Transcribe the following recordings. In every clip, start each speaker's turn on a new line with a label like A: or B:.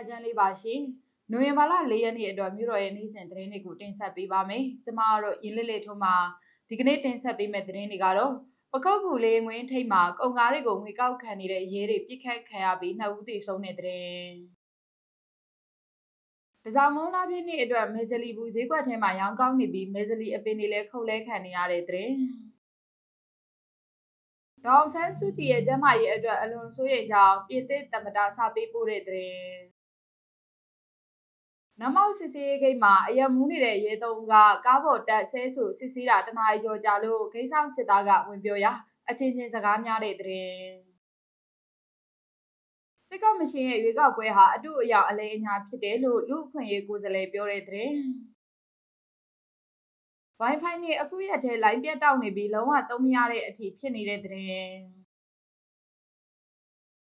A: ညာချမ်းလေးပါရှင်။နိုဝင်ဘာလ၄ရက်နေ့အတွက်မြို့တော်ရဲ့နေ့စဉ်သတင်းတွေကိုတင်ဆက်ပေးပါမယ်။ကျမတို့ရင်းလေးလေးထုံးမှာဒီကနေ့တင်ဆက်ပေးမယ့်သတင်းတွေကတော့ပကုတ်ကူလေးငွင်းထိတ်မှာကုံကားတွေကိုငွေကောက်ခံနေတဲ့ရဲတွေပြစ်ခတ်ခံရပြီးနှစ်ဦးသေဆုံးတဲ့သတင်း။တစောင်းမုံလာပြည့်နေ့အတွက်မေဂျလီဘူးဈေးကွက်ထဲမှာရောင်းကောင်းနေပြီးမေဂျလီအပင်တွေလည်းခုတ်လဲခံနေရတဲ့သတင်း။ဒေါအောင်ဆန်းစုကြည်ရဲ့ကျမ်းမာရေးအတွက်အလွန်စိုးရိမ်ကြောင်းပြည်သစ်တမတာစာပေးပို့တဲ့သတင်း နမောက်စစ်စေးဂိတ်မှာအယမူးနေတဲ့ရဲသုံးကကားပေါ်တက်ဆဲဆူစစ်ဆေးတာတနားရီကျော်ကြာလို့ဂိတ်ဆောင်စစ်သားကဝင်ပြောရာအချင်းချင်းစကားများတဲ့သတင်းစစ်ကောက်မရှင်ရဲ့ရွေးကောက်ပွဲဟာအတူအယောင်အလဲအညာဖြစ်တယ်လို့လူအခွင့်ရေးကိုယ်စားလှယ်ပြောတဲ့သတင်း Wi-Fi နဲ့အခုရက်ထဲလိုင်းပြတ်တောက်နေပြီးလုံးဝသုံးမရတဲ့အထိဖြစ်နေတဲ့သတင်း။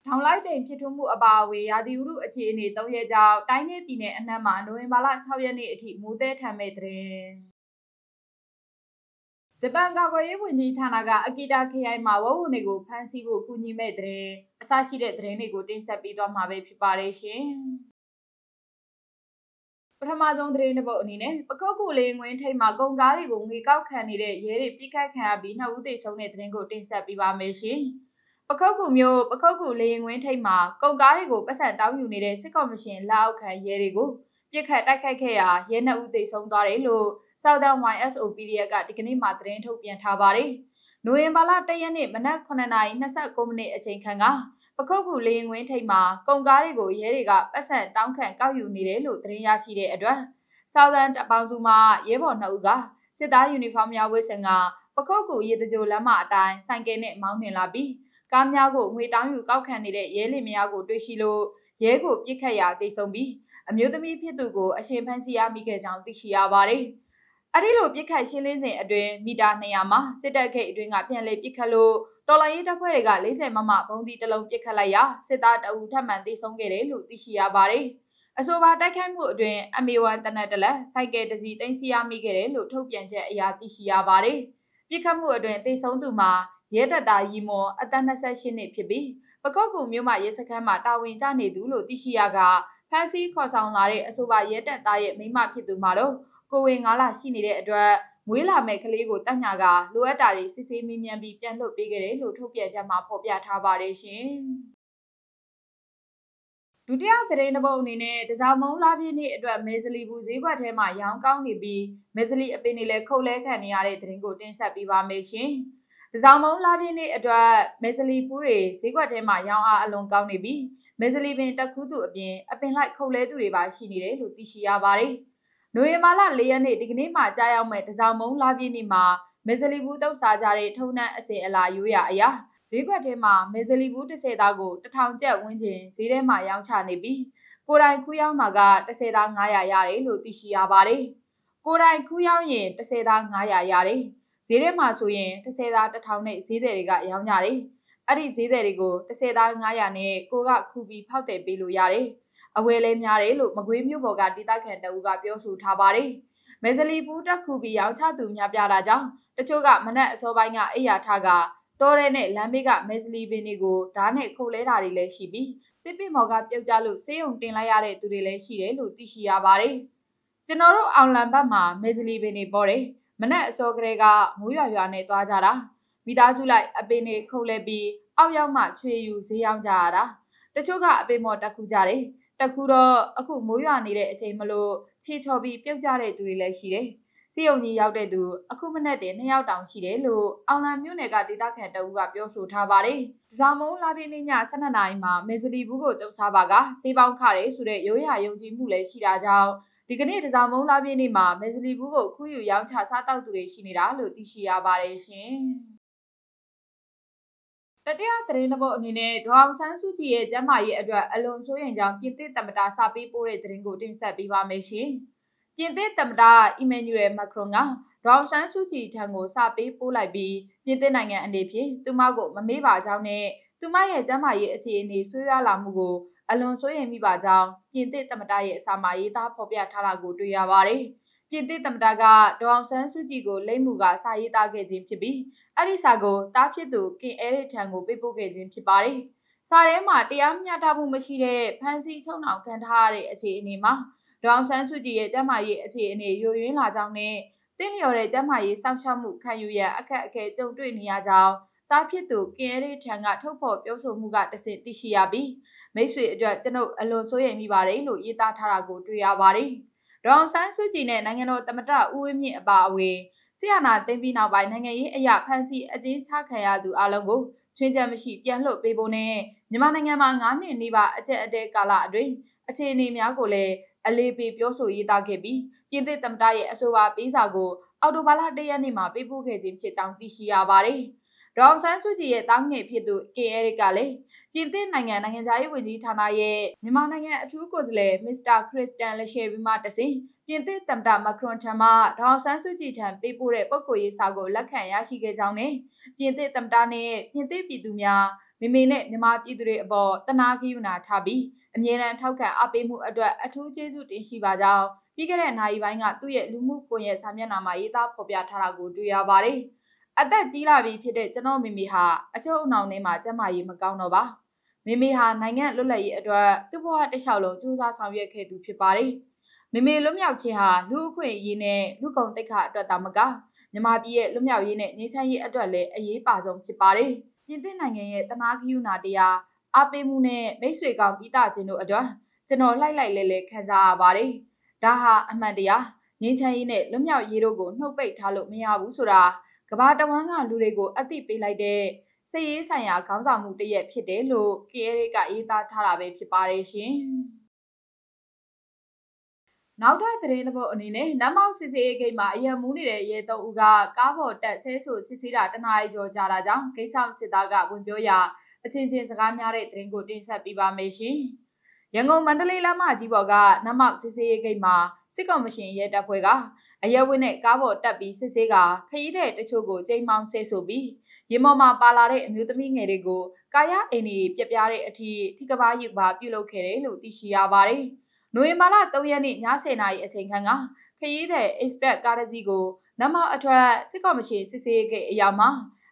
A: ထောင်လိုက်တိမ်ဖြစ်ထွန်းမှုအပါအဝင်ရာသီဥတုအခြေအနေ၃ရက်ကြောင့်တိုင်းနယ်ပြည်နယ်အနှံ့မှာနိုဝင်ဘာလ6ရက်နေ့အထိမိုးသည်ထမ်းမဲ့သတင်း။ဂျပန်ကာကွယ်ရေးဝန်ကြီးဌာနကအကီတာခရိုင်မှာဝဝတွေကိုဖမ်းဆီးဖို့ကူညီမဲ့သတင်းအစရှိတဲ့သတင်းတွေကိုတင်ဆက်ပေးသွားမှာပဲဖြစ်ပါတယ်ရှင်။ပထမဆုံးသတင်းတစ်ပုဒ်အနေနဲ့ပကုတ်ကူလေးငွင်းထိတ်မှာကုန်ကားတွေကိုငွေကောက်ခံနေတဲ့ရဲတွေပြစ်ခတ်ခံရပြီးနှစ်ဦးသေဆုံးတဲ့သတင်းကိုတင်ဆက်ပေးပါမယ်ရှင်။ ပကုတ်ကူမျိုးပကုတ်ကူလေးငွင်းထိတ်မှာကုန်ကားတွေကိုပတ်စံတောင်းယူနေတဲ့စစ်ကော်မရှင်လက်အောက်ခံရဲတွေကိုပြစ်ခတ်တိုက်ခိုက်ခဲ့ရာရဲနှစ်ဦးသေဆုံးသွားတယ်လို့ Southern YSO PDF ကဒီကနေ့မှသတင်းထုတ်ပြန်ထားပါတယ်။နိုဝင်ဘာလ၁ရက်နေ့မနက်9:29မိနစ်အချိန်ခန့်ကပခုတ်ကူလေရင်ငွင်းထိပ်မှာကုန်ကားတွေကိုရဲတွေကပတ်စံတောင်းခံကောက်ယူနေတယ်လို့သတင်းရရှိတဲ့အတွက်ဆောင်းသန်တပေါင်းစုမှရဲဘော်နှစ်ဦးကစစ်သားယူနီဖောင်းများဝတ်ဆင်ကပခုတ်ကူရေတကြိုလမ်းမအတိုင်းဆိုင်ကယ်နဲ့မောင်းနှင်လာပြီး ကားများကိုငွေတောင်းယူကောက်ခံနေတဲ့ရဲလင်များကိုတွေ့ရှိလို့ရဲကိုပြစ်ခတ်ရာတိတ်ဆုံးပြီးအမျိုးသမီးဖြစ်သူကိုအရှင်ဖမ်းဆီးရမိခဲ့ကြောင်းသိရှိရပါတယ်။အဲ့ဒီလိုပြစ်ခတ်ရှင်းလင်းစဉ်အတွင်းမီတာ200မှာစစ်တပ်ဂိတ်အတွင်းကပြန်လည်ပြစ်ခတ်လို့တော်လိုင်းရေးတပ်ဖွဲ့တွေက40မမဘုံဒီတလုံးပစ်ခတ်လိုက်ရာစစ်သားတအူထပ်မံတေဆုံးခဲ့တယ်လို့သိရှိရပါတယ်။အဆိုပါတိုက်ခိုက်မှုအတွင်းအမေဝမ်တနက်တလက်စိုက်ကယ်တစီတင်စီရမိခဲ့တယ်လို့ထုတ်ပြန်ချက်အရသိရှိရပါတယ်။ပြစ်ခတ်မှုအတွင်းတေဆုံးသူမှာ ရဲတပ်သားရီမွန်အသက်28နှစ်ဖြစ်ပြီးပကောက်ကူမြို့မှာရဲစခန်းမှာတာဝန်ကျနေသူလို့သိရှိရကဖမ်းဆီးခေါ်ဆောင်လာတဲ့အဆိုပါရဲတပ်သားရဲ့မိမဖြစ်သူမှာတော့ကိုဝင်9လရှိနေတဲ့အတွက်မွေးလာမဲ့ကလေးကိုတတ်ညာကလိုအပ်တာတွေစစ်ဆေးမေးမြန်းပြီးပြန်လွှတ်ပေးခဲ့တယ်လို့ထုတ်ပြန်ချက်မှာဖော်ပြထားပါတယ်ရှင်။ဒုတိယသတင်းတစ်ပုဒ်အနေနဲ့တစားမုံလာပြည့်နေ့အတွက်မေဇလီဘူးဈေးကွက်ထဲမှာရောင်းကောင်းနေပြီးမေဇလီအပင်တွေလည်းခုတ်လဲခံနေရတဲ့သတင်းကိုတင်ဆက်ပေးပါမယ်ရှင်။ တစားမုံလာပြည့်နေ့အတွက်မေဇလီဖူးတွေဈေးကွက်ထဲမှာရောင်းအားအလွန်ကောင်းနေပြီးမေဇလီပင်တက်ခူးသူအပြင်အပင်လိုက်ခုတ်လဲသူတွေပါရှိနေတယ်လို့သိရှိရပါတယ်။နိုဝင်ဘာလ၄ရက်နေ့ဒီကနေ့မှကြားရောက်မဲ့တစောင်းမုံလာပြည့်နေ့မှာမေဇလီဘူးတုပ်စားကြတဲ့ထုံနှံအစင်အလာရိုးရအရာဈေးကွက်ထဲမှာမေဇလီဘူး30သားကို1000ကျပ်ဝန်းကျင်ဈေးထဲမှာရောင်းချနေပြီးကိုတိုင်ခူးရောင်းမှာက30သား900ရတယ်လို့သိရှိရပါတယ်။ကိုတိုင်ခူးရောင်းရင်30သား900ရတယ်။ ဈေးထဲမှာဆိုရင်30သား1000နဲ့ဈေးသည်တွေကရောင်းကြတယ်။အဲ့ဒီဈေးသည်တွေကို30သား900နဲ့ကိုကခူပြီးဖောက်တယ်ပေးလို့ရတယ်။အဝယ်လဲများတယ်လို့မကွေးမြို့ပေါ်ကဒေသခံတအူးကပြောဆိုထားပါတယ်။မဲဇလီပူးတက်ခုပြီးရောင်းချသူများပြတာကြောင့်တချို့ကမနက်အစောပိုင်းကအိယာထကတောရဲနဲ့လမ်းဘေးကမဲဇလီပင်တွေကိုဓာတ်နဲ့ခုတ်လဲတာတွေလည်းရှိပြီးတစ်ပင်မော်ကပြုတ်ကြလို့စေးုံတင်လိုက်ရတဲ့သူတွေလည်းရှိတယ်လို့သိရှိရပါတယ်။ကျွန်တော်တို့အောင်လံဘတ်မှာမဲဇလီပင်တွေပေါ်တယ်။ မနက်အစောကလေးကမိုးရွာရွာနဲ့သွားကြတာ။မိသားစုလိုက်အပင်တွေခုတ်လဲပြီးအောက်ရောက်မှချွေယူဈေးရောင်းကြရတာ။တချို့ကအပင်မော်တက်ခုကြတယ်။တခုတော့အခုမိုးရွာနေတဲ့အချိန်မလို့ခြေချော်ပြီးပြုတ်ကြတဲ့သူတွေလည်းရှိတယ်။စီယုံကြီးရောက်တဲ့သူအခုမနေ့တည်းနှစ်ယောက်တောင်ရှိတယ်လို့အောင်လံမြို့နယ်ကဒေသခံတအူးကပြောဆိုထားပါတယ်။ဇာမုံလာပြင်းနေ့ည12နာရီမှာမေဇလီဘူးကိုတုပ်စားပါကစေးပေါင်းခရဲဆိုတဲ့ရိုးရာယုံကြည်မှုလည်းရှိတာကြောင့် ဒီကနေ့တစားမုံလာပြင်းနေ့မှာမေဇလီဘူးကိုခူးယူရောင်းချစားတောက်သူတွေရှိနေတာလို့သိရှိရပါတယ်ရှင်။တတိယသတင်းတစ်ပုဒ်အနေနဲ့ဒေါအောင်ဆန်းစုကြည်ရဲ့ကျမ်းမာရေးအတွက်အလွန်ဆိုးရင်ကြောင့်ပြင်သစ်သမ္မတစာပေးပို့တဲ့သတင်းကိုတင်ဆက်ပေးပါမယ်ရှင်။ပြင်သစ်သမ္မတအီမန်နျူရယ်မက်ခရွန်ကဒေါအောင်ဆန်းစုကြည်ထံကိုစာပေးပို့လိုက်ပြီးပြင်သစ်နိုင်ငံအနေဖြင့်သူမကိုမမေ့ပါကြောင်းနဲ့သူမရဲ့ကျမ်းမာရေးအခြေအနေဆွေးရလာမှုကို အလွန်ဆိုးရင်မိပါကြောင်းပြင်သစ်သမ္မတရဲ့အစာမရေးသားဖော်ပြထားတာကိုတွေ့ရပါတယ်။ပြင်သစ်သမ္မတကဒေါအောင်ဆန်းစုကြည်ကိုလိမ့်မှုကစာရေးသားခဲ့ခြင်းဖြစ်ပြီးအဲ့ဒီစာကိုတားဖြစ်သူကင်အဲရစ်ထံကိုပေးပို့ခဲ့ခြင်းဖြစ်ပါတယ်စာထဲမှာတရားမျှတမှုမရှိတဲ့ဖန်စီချုံနှောင်ခံထားရတဲ့အခြေအနေမှာဒေါအောင်ဆန်းစုကြည်ရဲ့ကျန်းမာရေးအခြေအနေယိုယွင်းလာကြောင်းနဲ့တင်းလျော်တဲ့ကျန်းမာရေးစောင့်ရှောက်မှုခံယူရန်အခက်အခဲကြုံတွေ့နေရကြောင်း တားဖြစ်သူကင်ရဲထံကထုတ်ဖော်ပြောဆိုမှုကတဆင့်သိရှိရပြီးမိတ်ဆွေအတွက်ကျွန်ုပ်အလွန်စိုးရိမ်မိပါတယ်လို့ရေးသားထားတာကိုတွေ့ရပါတယ်။ဒေါအောင်ဆန်းစုကြည်နဲ့နိုင်ငံတော်သမ္မတဦးဝင်းမြင့်အပါအဝင်ဆီယနာသိမ်းပြီးနောက်ပိုင်းနိုင်ငံရေးအရာဖန်စီအကျဉ်းချခံရသူအလုံးကိုချွင်းချက်မရှိပြန်လွှတ်ပေးဖို့နဲ့မြန်မာနိုင်ငံမှာ9နှစ်နေပါအကျက်အတဲကာလအတွင်းအခြေအနေများကိုလည်းအလေးပေးပြောဆိုရေးသားခဲ့ပြီးပြည်သစ်သမ္မတရဲ့အဆိုပါပေးစာကိုအော်တိုဘာလ၁ရက်နေ့မှာပေးပို့ခဲ့ခြင်းဖြစ်ကြောင်းသိရှိရပါတယ်။ ဒေါအောင်ဆန်းစုကြည်ရဲ့တားငယ်ဖြစ်သူကေအဲရစ်ကလည်းပြင်သစ်နိုင်ငံနိုင်ငံသားရေးဝန်ကြီးဌာနရဲ့မြန်မာနိုင်ငံအထူးကိုယ်စားလှယ်မစ္စတာခရစ်စတန်လက်ရှယ်ဘီမှတစဉ်ပြင်သစ်သမ္မတမက်ခရွန်ထံမှဒေါအောင်ဆန်းစုကြည်ထံပေးပို့တဲ့ပုဂ္ဂိုလ်ရေးစာကိုလက်ခံရရှိခဲ့ကြောင်းနဲ့ပြင်သစ်သမ္မတနဲ့ပြင်သစ်ပြည်သူများမိမိနဲ့မြန်မာပြည်သူတွေအပေါ်တနာကိယူနာထားပြီးအမြဲတမ်းထောက်ခံအားပေးမှုအတွက်အထူးကျေးဇူးတင်ရှိပါကြောင်းပြီးခဲ့တဲ့နိုင်ပိုင်းကသူ့ရဲ့လူမှုကွန်ရက်စာမျက်နှာမှာရေးသားဖော်ပြထားတာကိုတွေ့ရပါတယ်။ အသက်ကြီးလာပြီဖြစ်တဲ့ကျွန်တော်မိမိဟာအချုပ်အနှောင်ထဲမှာကျန်းမာရေးမကောင်းတော့ပါ။မိမိဟာနိုင်ငံလွတ်လပ်ရေးအတွက်သူ့ဘဝတစ်လျှောက်လုံးကြိုးစားဆောင်ရွက်ခဲ့သူဖြစ်ပါတယ်။မိမိလွတ်မြောက်ခြင်းဟာလူအခွင့်အရေးနဲ့လူကုန်တိတ်ခအတွက်တာမကမြန်မာပြည်ရဲ့လွတ်မြောက်ရေးနဲ့ငြိမ်းချမ်းရေးအတွက်လည်းအရေးပါဆုံးဖြစ်ပါတယ်။ပြင်သစ်နိုင်ငံရဲ့တနာဂယုနာတရားအားပေးမှုနဲ့မိတ်ဆွေကောင်းပြီးသားခြင်းတို့အတွက်ကျွန်တော်လှိုက်လိုက်လဲလဲခံစားရပါတယ်။ဒါဟာအမှန်တရားငြိမ်းချမ်းရေးနဲ့လွတ်မြောက်ရေးတို့ကိုနှုတ်ပိတ်ထားလို့မရဘူးဆိုတာ ကဘာတဝန်းကလူတွေကိုအသိပေးလိုက်တဲ့စည်ရေးဆိုင်ရာခေါင်းဆောင်မှုတစ်ရက်ဖြစ်တယ်လို့ KR ကရေးသားထားတာပဲဖြစ်ပါတယ်ရှင်။နောက်ထပ်သတင်းတစ်ပုဒ်အနေနဲ့နမောက်စစ်စေးဂိတ်မှာအယံမူးနေတဲ့ရဲသုံးဦးကကားပေါ်တက်ဆဲဆူစစ်ဆေးတာတနားရီကျော်ကြာတာကြောင့်ဂိတ်ချောင်းစစ်သားကဝင်ပြောရာအချင်းချင်းစကားများတဲ့သတင်းကိုတင်ဆက်ပေးပါမယ်ရှင်။ရန်ကုန်မန္တလေးလမ်းမကြီးပေါ်ကနမောက်စစ်စေးဂိတ်မှာစစ်ကောင်မရှင်ရဲတပ်ဖွဲ့က အရဲဝင်းနဲ့ကားပေါ်တက်ပြီးစစ်ဆေးကခရီးတဲ့တချို့ကိုချိန်မောင်းဆဲဆိုပြီးရေမော်မှာပါလာတဲ့အမျိုးသမီးငယ်တွေကိုကာယအိမ်ကြီးပြပြတဲ့အထိထိကဘာယူပါပြုလုပ်ခဲ့တယ်လို့သိရှိရပါတယ်။နိုဝင်ဘာလ3ရက်နေ့ည10:00နာရီအချိန်ခန့်ကခရီးတဲ့ expert ကားတစ်စီးကိုနမောက်အထွတ်စစ်ကော်မရှင်စစ်ဆေးခဲ့အရာမှာ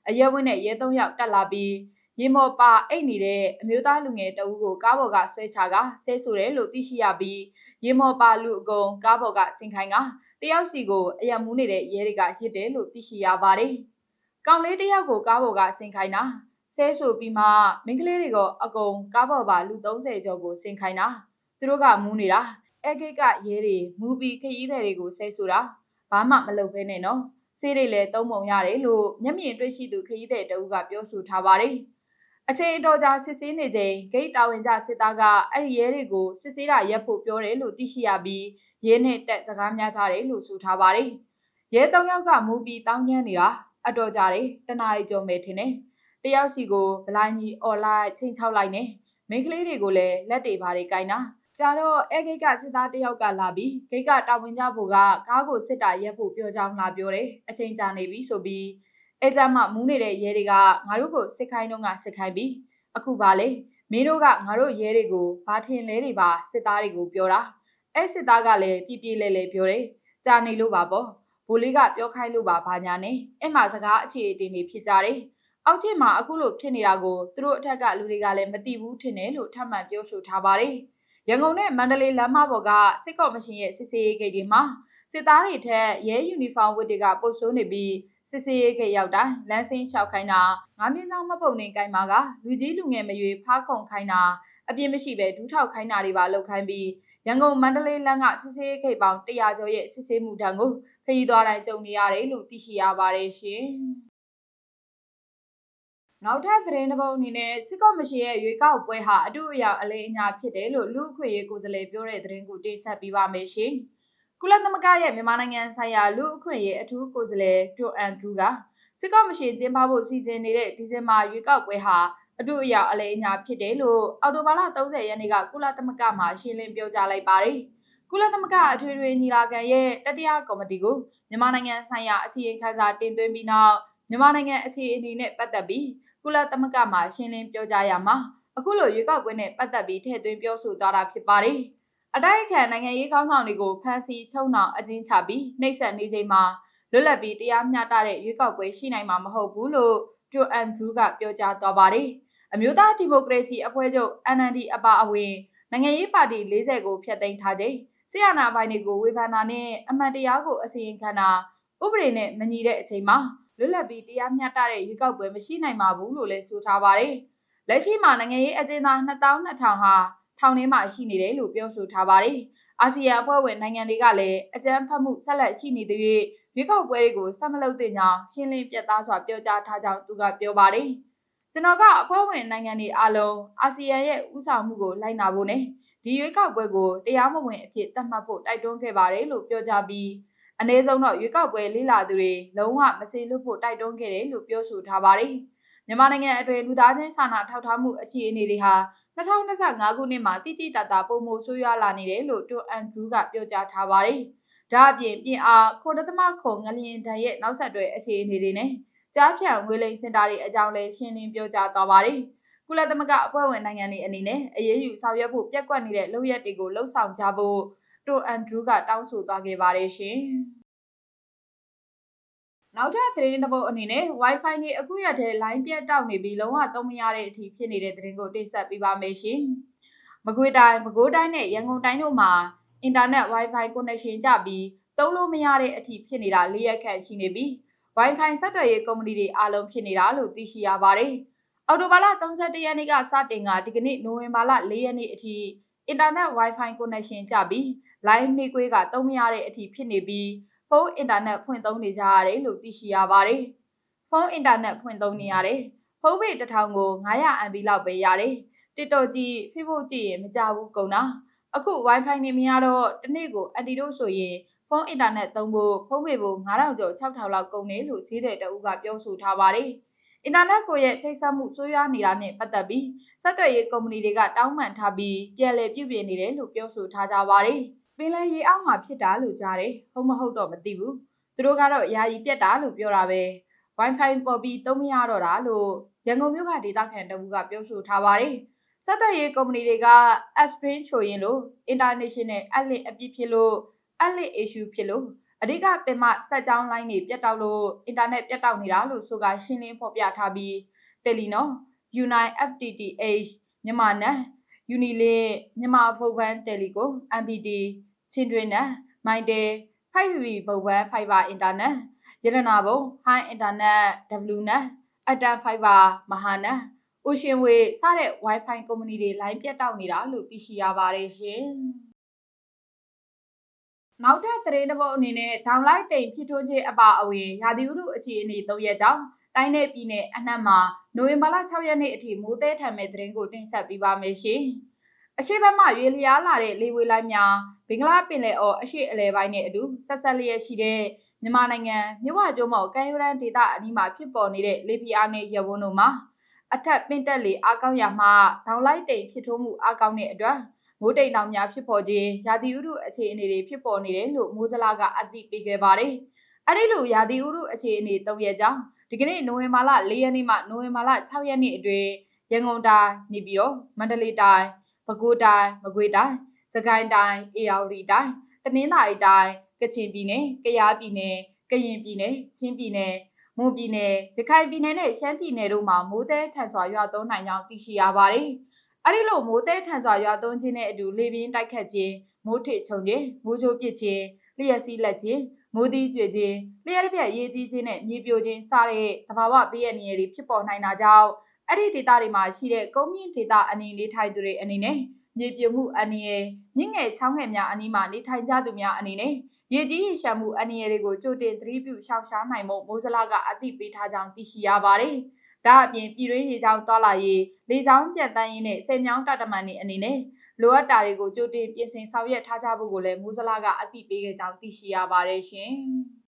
A: အရဲဝင်းနဲ့ရဲ၃ယောက်တက်လာပြီးရေမော်ပါအိတ်နေတဲ့အမျိုးသားလူငယ်တအူးကိုကားပေါ်ကဆွဲချကဆဲဆိုတယ်လို့သိရှိရပြီးရေမော်ပါလူအကုန်ကားပေါ်ကဆင်ခိုင်းက တယောက်စီကိုအယံမူးနေတဲ့ရဲတွေကရစ်တယ်လို့သိရှိရပါတယ်။ကောင်လေးတယောက်ကိုကားပေါ်ကဆင်ခိုင်းတာဆဲဆိုပြီးမှမင်းကလေးတွေကအကုန်ကားပေါ်ပါလူ30ကျော်ကိုဆင်ခိုင်းတာသူတို့ကမူးနေတာအဲဂိတ်ကရဲတွေမူပြီးခရီးသည်တွေကိုဆဲဆိုတာဘာမှမလုပ်ဘဲနဲ့နော်ဆေးတွေလည်းသုံးပုံရတယ်လို့မျက်မြင်တွေ့ရှိသူခရီးသည်တဦးကပြောဆိုထားပါတယ်။အချိန်အတော်ကြာစစ်ဆေးနေချိန်ဂိတ်တာဝန်ကျစစ်သားကအဲ့ဒီရဲတွေကိုစစ်ဆေးတာရက်ဖို့ပြောတယ်လို့သိရှိရပြီး ရဲနဲ့တက်စကားများကြတယ်လို့ဆိုထားပါတယ်။ရဲ၃ယောက်ကမူပြီးတောင်းကျမ်းနေတာအတော်ကြာတယ်တနားရီကျော်မယ်ထင်တယ်။တယောက်စီကိုဗလိုင်းကြီးអော်လိုက်ချိန်ချောက်လိုက်နေမိန်းကလေးတွေကိုလည်းလက်တွေဘာတွေကင်တာကြတော့အဲဂိတ်ကစစ်သားတယောက်ကလာပြီးဂိတ်ကတာဝန်ကျဖို့ကကားကိုစစ်တာရက်ဖို့ပြောကြောင်းလာပြောတယ်အချိန်ကြာနေပြီဆိုပြီးအဲကြမှာမူးနေတဲ့ရဲတွေကငါတို့ကိုစစ်ခိုင်းတော့ကစစ်ခိုင်းပြီးအခုပါလေမင်းတို့ကငါတို့ရဲတွေကိုဘာထင်လဲတွေပါစစ်သားတွေကိုပြောတာ အဲစစ်သားကလည်းပြပြလဲလဲပြောတယ်ကြာနေလို့ပါပေါ့ဘိုးလေးကပြောခိုင်းလို့ပါဘာညာနဲ့အဲ့မှာစကားအခြေအတင်တွေဖြစ်ကြတယ်အောက်ချစ်မှာအခုလိုဖြစ်နေတာကိုသူတို့အထက်ကလူတွေကလည်းမသိဘူးထင်တယ်လို့ထပ်မံပြောဆိုထားပါတယ်ရန်ကုန်နဲ့မန္တလေးလမ်းမပေါ်ကစစ်ကော့မရှင်ရဲ့စစ်စေးဂိတ်တွေမှာစစ်သားတွေထက်ရဲယူနီဖောင်းဝတ်တွေကပုတ်ဆိုးနေပြီးစစ်စေးရဲခဲ့ရောက်တိုင်းလမ်းစင်းလျှောက်ခိုင်းတာငါးမြင်းဆောင်မပုံနေကိုင်းမှာကလူကြီးလူငယ်မရွေဖားခုံခိုင်းတာအပြင်းမရှိပဲဒူးထောက်ခိုင်းတာတွေပါလုပ်ခိုင်းပြီး ရန်ကုန်မန္တလေးလမ်းကစစ်စေးခိတ်ပေါင်း100ကျော်ရဲ့စစ်ဆေးမှုတန်းကိုခရီးသွားတိုင်းကြုံနေရတယ်လို့သိရှိရပါတယ်ရှင်နောက်ထပ်သတင်းတစ်ပုဒ်အနေနဲ့စစ်ကော့မရှင်ရဲ့ရွေးကောက်ပွဲဟာအတူအယောင်အလေးအညာဖြစ်တယ်လို့လူ့အခွင့်အရေးကိုယ်စားလှယ်ပြောတဲ့သတင်းကိုတင်ဆက်ပေးပါမယ်ရှင်။ကုလသမဂ္ဂရဲ့မြန်မာနိုင်ငံဆိုင်ရာလူ့အခွင့်အရေးအထူးကိုယ်စားလှယ်ဒိုအန်ဒရူကစစ်ကော့မရှင်ကျင်းပဖို့စီစဉ်နေတဲ့ဒီဇင်ဘာရွေးကောက်ပွဲဟာ အတူအယောင်အလဲအညာဖြစ်တယ်လို့အော်တိုဘာလ30ရက်နေ့ကကုလသမဂ္ဂမှရှင်းလင်းပြောကြားလိုက်ပါတယ်။ကုလသမဂ္ဂအထွေထွေညီလာခံရဲ့တတိယကော်မတီကိုမြန်မာနိုင်ငံဆိုင်ရာအစည်းအဝေးခန်းစာတင်သွင်းပြီးနောက်မြန်မာနိုင်ငံအခြေအနေနဲ့ပတ်သက်ပြီးကုလသမဂ္ဂမှရှင်းလင်းပြောကြားရမှာအခုလိုရွေးကောက်ပွဲနဲ့ပတ်သက်ပြီးထည့်သွင်းပြောဆိုသွားတာဖြစ်ပါတယ်။အတိုက်အခံနိုင်ငံရေးခေါင်းဆောင်တွေကိုဖမ်းဆီးချုပ်နှောင်အကျဉ်းချပြီးနှိပ်စက်နေချိန်မှာလွတ်လပ်ပြီးတရားမျှတတဲ့ရွေးကောက်ပွဲရှိနိုင်မှာမဟုတ်ဘူးလို့ဂျိုအန်ဒရူးကပြောကြားသွားပါတယ်။ အမျိုးသားဒီမိုကရေစီအဖွဲ့ချုပ် NLD အပါအဝင်နိုင်ငံရေးပါတီ40ကိုဖျက်သိမ်းထားခြင်းဆီယနာပိုင်းတွေကိုဝေဖန်တာနဲ့အမှန်တရားကိုအစီရင်ခံတာဥပဒေနဲ့မညီတဲ့အချိန်မှာလွတ်လပ်ပြီးတရားမျှတတဲ့ရွေးကောက်ပွဲမရှိနိုင်ပါဘူးလို့လည်းဆိုထားပါတယ်။လက်ရှိမှာနိုင်ငံရေးအကျဉ်းသား2200ဟာထောင်ထဲမှာရှိနေတယ်လို့ပြောဆိုထားပါတယ်။အာဆီယံအဖွဲ့ဝင်နိုင်ငံတွေကလည်းအကြမ်းဖက်မှုဆက်လက်ရှိနေသေး၍ရွေးကောက်ပွဲတွေကိုဆက်မလုပ်သင့်ကြောင်းရှင်းလင်းပြသစွာပြောကြားထားကြောင်းသူကပြောပါတယ်။ ကျွန်တော်ကအဖွဲ့ဝင်နိုင်ငံတွေအားလုံးအာဆီယံရဲ့ဥဆောင်မှုကိုလိုက်နာဖို့နဲ့ဒီရွေးကောက်ပွဲကိုတရားမဝင်အဖြစ်သတ်မှတ်ဖို့တိုက်တွန်းခဲ့ပါတယ်လို့ပြောကြားပြီးအ ਨੇ ဆုံးတော့ရွေးကောက်ပွဲလေးလာသူတွေလုံးဝမစေလွတ်ဖို့တိုက်တွန်းခဲ့တယ်လို့ပြောဆိုထားပါတယ်။မြန်မာနိုင်ငံအတွင်းလူသားချင်းစာနာထောက်ထားမှုအခြေအနေတွေဟာ2025ခုနှစ်မှာတိတိတတ်တာပုံမိုဆိုးရွားလာနေတယ်လို့တွန်အန်ဒရူးကပြောကြားထားပါတယ်။ဒါအပြင်ပြင်အားခွန်တသမခုံငလျင်တန်ရဲ့နောက်ဆက်တွဲအခြေအနေတွေနဲ့ ကြားဖြန့်ဝေလိန်စင်တာတွေအကြောင်းလည်းရှင်းလင်းပြောကြားသွားပါတယ်။ကုလသမဂ္ဂအဖွဲ့ဝင်နိုင်ငံတွေအနေနဲ့အရေးယူဆောင်ရွက်ဖို့ပြက်ကွက်နေတဲ့လုပ်ရက်တွေကိုလှုံ့ဆော်ကြဖို့တွန်အန်ဒရူးကတောင်းဆိုသွားခဲ့ပါတယ်ရှင်။နောက်ထပ်သတင်းတစ်ပုဒ်အနေနဲ့ Wi-Fi နဲ့အခုရက်ထဲ line ပြတ်တောက်နေပြီးလုံးဝသုံးမရတဲ့အထိဖြစ်နေတဲ့သတင်းကိုတင်ဆက်ပေးပါမယ်ရှင်။မကွေးတိုင်း၊မကွိုးတိုင်းနဲ့ရန်ကုန်တိုင်းတို့မှာအင်တာနက် Wi-Fi connection ကြပြီးသုံးလို့မရတဲ့အထိဖြစ်နေတာ၄ရက်ခန့်ရှိနေပြီး Wi-Fi ဆက်သွယ်ရေးကုမ္ပဏီတွေအားလုံးဖြစ်နေတာလို့သိရှိရပါတယ်။အော်တိုဘာလ31ရက်နေ့ကစတင်ကဒီကနေ့နိုဝင်ဘာလ4ရက်နေ့အထိအင်တာနက် Wi-Fi connection ကြပြီး line နှိကွေးကသုံးမရတဲ့အထိဖြစ်နေပြီးဖုန်းအင်တာနက်ဖွင့်သုံးနေကြရတယ်လို့သိရှိရပါတယ်။ဖုန်းအင်တာနက်ဖွင့်သုံးနေရတယ်။ဖုန်းပေတစ်ထောင်ကို 900 MB လောက်ပဲရတယ်။ TikTok ကြည့် Facebook ကြည့်ရင်မကြဘူးကုန်တာ။အခု Wi-Fi နဲ့မရတော့တနေ့ကိုအန်တီတို့ဆိုရင် ဖုန်းအင်တာနက်သုံးဖို့ဖုန်းပေဖို့9000ကျော်6000လောက်ကုန်တယ်လို့ဈေးတဲ့တအုပ်ကပြောဆိုထားပါတယ်။အင်တာနက်ကိုရဲ့ချိတ်ဆက်မှုဆိုးရွားနေတာနဲ့ပတ်သက်ပြီးစက်သွယ်ရေးကုမ္ပဏီတွေကတောင်းပန်ထားပြီးပြန်လည်ပြုပြင်နေတယ်လို့ပြောဆိုထားကြပါတယ်။ပင်လယ်ရေအောက်မှာဖြစ်တာလို့ကြားတယ်ဟုတ်မဟုတ်တော့မသိဘူးသူတို့ကတော့ယာယီပြက်တာလို့ပြောတာပဲ Wi-Fi ပေါ်ပြီးသုံးမရတော့တာလို့ရန်ကုန်မြို့ကဒေသခံတဦးကပြောဆိုထားပါတယ်စက်သက်ရေးကုမ္ပဏီတွေက Spring ချိုရင်လို့ International အလင့်အပြစ်ဖြစ်လို့ အလင့် issue ဖြစ်လို့အဓိကပင်မစက်ကြောင်းလိုင်းတွေပြတ်တောက်လို့အင်တာနက်ပြတ်တောက်နေတာလို့ဆိုကရှင်းလင်းဖော်ပြထားပြီး Telenor, Unite FTTH, မြန်မာနက် Unilink မြန်မာဖုန်းဗန်တယ်လီကို MPT ချင်းတွင်နဲ့မိုင်တဲ 5G ဘုံဘန်း Fiber Internet ရတနာဘုံ High Internet W နဲ့အတန် Fiber မဟာနဲ့ Ocean Way စတဲ့ Wi-Fi ကုမ္ပဏီတွေ line ပြတ်တောက်နေတာလို့သိရှိရပါတယ်ရှင်။ နောက်ထပ်သတင်းတစ်ပုဒ်အနေနဲ့ download တိမ်ဖြစ်ထွန်းခြင်းအပါအဝင်ရာသီဥတုအခြေအနေ၃ရက်ကြောင်းတိုင်းနယ်ပြည်နယ်အနှံ့မှာနိုဝင်ဘာလ6ရက်နေ့အထိမိုးသည်ထံမဲ့သတင်းကိုတင်ဆက်ပေးပါမယ်ရှင်။အရှိဘက်မှရွေလျားလာတဲ့လေဝေလိုင်းများဘင်္ဂလားပင်လယ်အော်အရှိအလဲပိုင်းနဲ့အတူဆက်ဆက်လျက်ရှိတဲ့မြန်မာနိုင်ငံမြဝကျုံမော်ကမ်းရိုးတန်းဒေသအနီးမှာဖြစ်ပေါ်နေတဲ့လေပြားနဲ့ရဝန်းတို့မှာအထက်ပင့်တက်လေအားကောင်းရမှဒေါင်လိုက်တိမ်ဖြစ်ထွန်းမှုအားကောင်းတဲ့အတွက် မိုးတိမ်တောင်များဖြစ်ပေါ်ခြင်းရာသီဥတုအခြေအနေတွေဖြစ်ပေါ်နေတယ်လို့မိုးစလာကအသိပေးခဲ့ပါတယ်။အဲဒီလိုရာသီဥတုအခြေအနေ၃ရက်ကြောင်းဒီကနေ့နိုဝင်ဘာလ၄ရက်နေ့မှနိုဝင်ဘာလ6ရက်နေ့အတွင်းရန်ကုန်တိုင်းနေပြီးတော့မန္တလေးတိုင်းပဲခူးတိုင်းမကွေးတိုင်းစကိုင်းတိုင်းအေရဝတီတိုင်းတနင်္သာရီတိုင်းကချင်ပြည်နယ်ကယားပြည်နယ်ကရင်ပြည်နယ်ချင်းပြည်နယ်မွန်ပြည်နယ်ရခိုင်ပြည်နယ်နဲ့ရှမ်းပြည်နယ်တို့မှာမိုးသည်ထန်စွာရွာသွန်းနိုင်ကြောင်းသိရှိရပါတယ်။ အဲဒီလိုမိုးသည်ထန်စွာရွာသွန်းခြင်းနဲ့အတူလေပြင်းတိုက်ခတ်ခြင်းမိုးထစ်ချုံခြင်းမိုးကြိုးပစ်ခြင်းလျှက်စီးလက်ခြင်းမိုးသီးကျွေခြင်းလျှက်တစ်ပြက်ရေးကြီးခြင်းနဲ့မြေပြိုခြင်းစတဲ့သဘာဝဘေးအန္တရာယ်တွေဖြစ်ပေါ်နိုင်တာကြောင့်အဲ့ဒီဒေသတွေမှာရှိတဲ့ကုန်းမြင့်ဒေသအနေလေးထိုင်သူတွေအနေနဲ့မြေပြိုမှုအန္တရာယ်ညငယ်ချောင်းငယ်များအနီးမှာနေထိုင်ကြသူများအနေနဲ့ရေကြီးရေရှမ်းမှုအန္တရာယ်တွေကိုကြိုတင်သတိပြုရှောင်ရှားနိုင်မှုမိုးစလာကအသိပေးထားကြောင်းသိရှိရပါတယ်။ ဒါအပြင်ပြည်တွင်းရေချောင်းတွာလာရေးလေချောင်းပြန်တန်းရေးနဲ့ဆယ်မြောင်းတတမန်တွေအနေနဲ့လိုအပ်တာတွေကိုကြိုတင်ပြင်ဆင်ဆောင်ရွက်ထားကြဖို့ကိုလည်းမိုးစလာကအသိပေးခဲ့ကြောင်းသိရှိရပါတယ်ရှင်။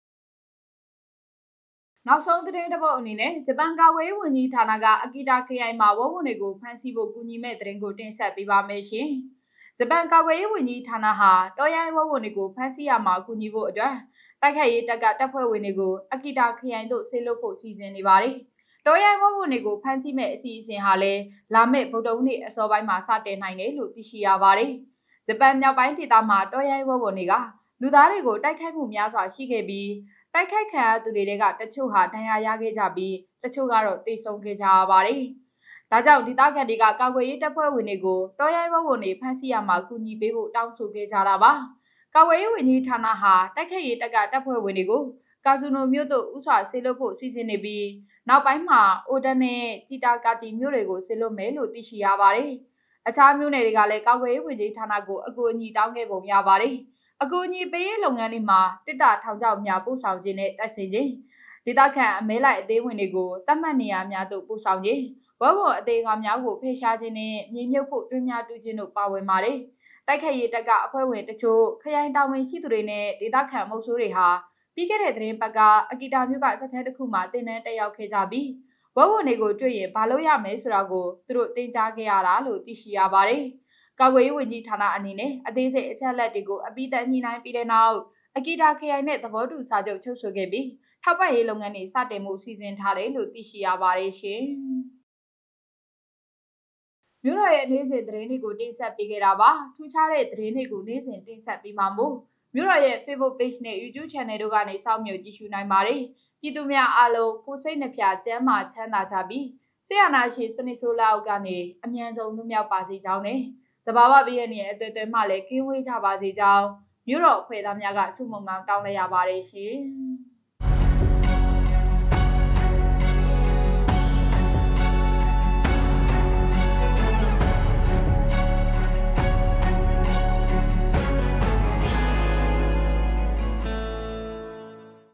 A: နောက်ဆုံးသတင်းတစ်ပုဒ်အနေနဲ့ဂျပန်ကာကွယ်ရေးဝန်ကြီးဌာနကအကီတာခရိုင်မှာဝဝတွေကိုဖမ်းဆီးဖို့ကူညီမဲ့သတင်းကိုတင်ဆက်ပေးပါမယ်ရှင်။ဂျပန်ကာကွယ်ရေးဝန်ကြီးဌာနဟာတော်ရိုင်းဝဝတွေကိုဖမ်းဆီးရမှာကူညီဖို့အတွက်တိုက်ခိုက်ရေးတပ်ကတပ်ဖွဲ့ဝင်တွေကိုအကီတာခရိုင်သို့ဆေးလွှတ်ဖို့စီစဉ်နေပါတယ်။ တော်ရိုင်းဝဝတွေကိုဖမ်းဆီးမဲ့အစီအစဉ်ဟာလည်းလာမယ့်ဗုဒ္ဓဟူးနေ့အစောပိုင်းမှာစတင်နိုင်တယ်လို့သိရှိရပါတယ်။ဂျပန်မြောက်ပိုင်းဒေသမှာတော်ရိုင်းဝဝတွေကလူသားတွေကိုတိုက်ခိုက်မှုများစွာရှိခဲ့ပြီးတိုက်ခိုက်ခံရသူတွေကတချို့ဟာဒဏ်ရာရခဲ့ကြပြီးတချို့ကတော့သေဆုံးခဲ့ကြရပါတယ်။ဒါကြောင့်ဒေသခံတွေကကာကွယ်ရေးတပ်ဖွဲ့ဝင်တွေကိုတော်ရိုင်းဘုံတွေဖမ်းဆီးရမှာကူညီပေးဖို့တောင်းဆိုခဲ့ကြတာပါ။ကာကွယ်ရေးဝန်ကြီးဌာနဟာတိုက်ခိုက်ရေးတပ်ကတပ်ဖွဲ့ဝင်တွေကိုကာဇူနိုမြို့သို့ဥစွာဆေးလွတ်ဖို့စီစဉ်နေပြီး နောက်ပိုင်းမှာအိုဒန်နဲ့ဂျီတာကာတီမြို့တွေကိုဆေးလွတ်မယ်လို့သိရှိရပါတယ်။အခြားမြို့နယ်တွေကလည်းကာကွယ်ရေးဝန်ကြီးဌာနကိုအကူအညီတောင်းခဲ့ပုံရပါတယ်။အကူအညီပေးရေးလုပ်ငန်းတွေမှာတစ်တာထောင်ချောက်များပို့ဆောင်ခြင်းနဲ့တိုက်စင်ခြင်းဒေသခံအမဲလိုက်အသေးဝင်တွေကိုတတ်မှတ်နေရာများသို့ပို့ဆောင်ခြင်းဝဘဝအသေးကောင်များကိုဖေရှားခြင်းနဲ့မြေမြုပ်ဖို့တွင်းများတူးခြင်းတို့ပါဝင်ပါတယ်။တိုက်ခတ်ရေးတပ်ကအဖွဲ့ဝင်တချို့ခရိုင်တာဝန်ရှိသူတွေနဲ့ဒေသခံမုပ်ဆိုးတွေဟာ ပြီးခဲ့တဲ့သတင်းပတ်ကအကီတာမြို့ကစခန်းတစ်ခုမှာတင်နန်းတက်ရောက်ခဲ့ကြပြီးဝဘဝတွေကိုတွေ့ရင်ဘာလို့ရမလဲဆိုတာကိုသူတို့တင်ကြားခဲ့ရတာလို့သိရှိရပါတယ်။ကာကွယ်ရေးဝန်ကြီးဌာနအနေနဲ့အသေးစိတ်အချက်အလက်တွေကိုအပိသက်ညှိနှိုင်းပြီးတဲ့နောက်အကီတာခရိုင်နဲ့သဘောတူစာချုပ်ချုပ်ဆိုခဲ့ပြီးထောက်ပံ့ရေးလုပ်ငန်းတွေစတင်မှုစီစဉ်ထားတယ်လို့သိရှိရပါတယ်ရှင်။မြို့တော်ရဲ့နေ့စဉ်သတင်းတွေကိုတင်ဆက်ပေးခဲ့တာပါထူးခြားတဲ့သတင်းတွေကိုနေ့စဉ်တင်ဆက်ပေးမှာမို့ မြို့တော်ရဲ့ Facebook Page နဲ့ YouTube Channel တို့ကနေစောင့်မျှော်ကြည့်ရှုနိုင်ပါတယ်ပြည်သူများအားလုံးကိုယ်စိတ်နှပြကျန်းမာချမ်းသာကြပြီးဆရာနာရှိစနစ်ဆိုးလောက်ကနေအမြန်ဆုံးလွတ်မြောက်ပါစေကြောင်းနဲ့သဘာဝပြည့်ရဲ့အသွေးသွေးမှလည်းကင်းဝေးကြပါစေကြောင်းမြို့တော်အဖွဲ့သားများကဆုမွန်ကောင်းတောင်းလိုက်ရပါတယ်ရှင်